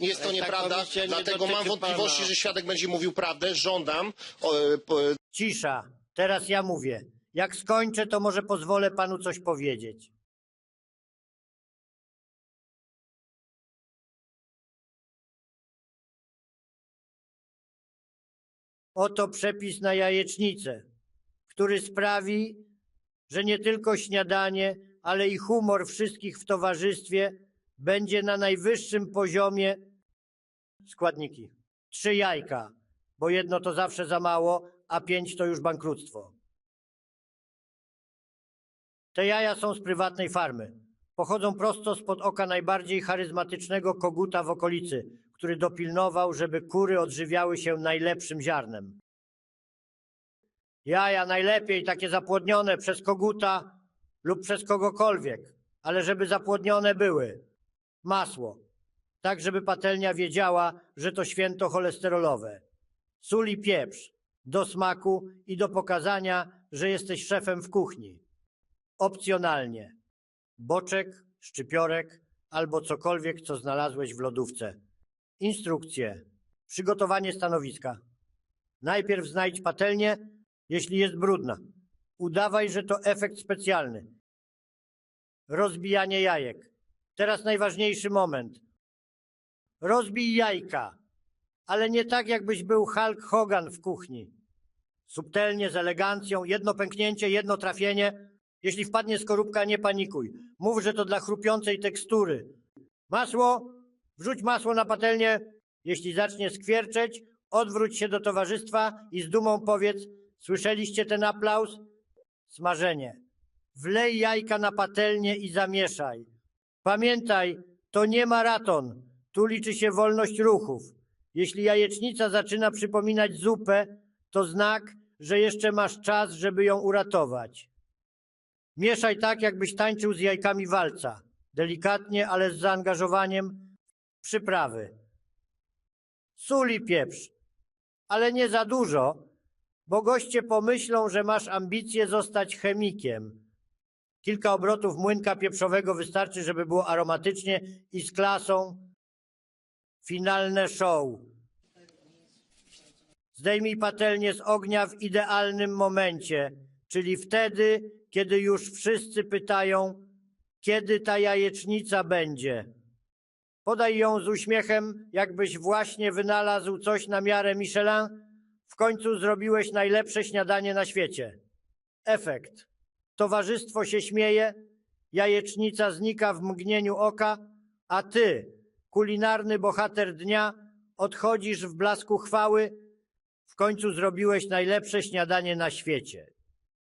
Nie jest to Ta nieprawda, komisja nie dlatego mam dotyczy wątpliwości, pana. że świadek będzie mówił prawdę. Żądam o, po, Cisza. Teraz ja mówię. Jak skończę, to może pozwolę panu coś powiedzieć. Oto przepis na jajecznicę, który sprawi, że nie tylko śniadanie, ale i humor wszystkich w towarzystwie będzie na najwyższym poziomie. Składniki. Trzy jajka, bo jedno to zawsze za mało, a pięć to już bankructwo. Te jaja są z prywatnej farmy. Pochodzą prosto spod oka najbardziej charyzmatycznego koguta w okolicy, który dopilnował, żeby kury odżywiały się najlepszym ziarnem. Jaja najlepiej takie zapłodnione przez koguta lub przez kogokolwiek, ale żeby zapłodnione były. Masło. Tak, żeby patelnia wiedziała, że to święto cholesterolowe. Sól i pieprz. Do smaku i do pokazania, że jesteś szefem w kuchni. Opcjonalnie. Boczek, szczypiorek albo cokolwiek, co znalazłeś w lodówce. Instrukcje. Przygotowanie stanowiska. Najpierw znajdź patelnię, jeśli jest brudna. Udawaj, że to efekt specjalny. Rozbijanie jajek. Teraz najważniejszy moment. Rozbij jajka, ale nie tak, jakbyś był Hulk Hogan w kuchni. Subtelnie, z elegancją, jedno pęknięcie, jedno trafienie. Jeśli wpadnie skorupka, nie panikuj. Mów, że to dla chrupiącej tekstury. Masło, wrzuć masło na patelnię. Jeśli zacznie skwierczeć, odwróć się do towarzystwa i z dumą powiedz, słyszeliście ten aplauz? Smażenie. Wlej jajka na patelnię i zamieszaj. Pamiętaj, to nie maraton. Tu liczy się wolność ruchów. Jeśli jajecznica zaczyna przypominać zupę, to znak, że jeszcze masz czas, żeby ją uratować. Mieszaj tak, jakbyś tańczył z jajkami walca. Delikatnie, ale z zaangażowaniem przyprawy. Sól i pieprz. Ale nie za dużo, bo goście pomyślą, że masz ambicje zostać chemikiem. Kilka obrotów młynka pieprzowego wystarczy, żeby było aromatycznie i z klasą. Finalne show. Zdejmij patelnię z ognia w idealnym momencie, czyli wtedy, kiedy już wszyscy pytają, kiedy ta jajecznica będzie. Podaj ją z uśmiechem, jakbyś właśnie wynalazł coś na miarę Michelin. W końcu zrobiłeś najlepsze śniadanie na świecie. Efekt. Towarzystwo się śmieje, jajecznica znika w mgnieniu oka, a ty, kulinarny bohater dnia, odchodzisz w blasku chwały. W końcu zrobiłeś najlepsze śniadanie na świecie.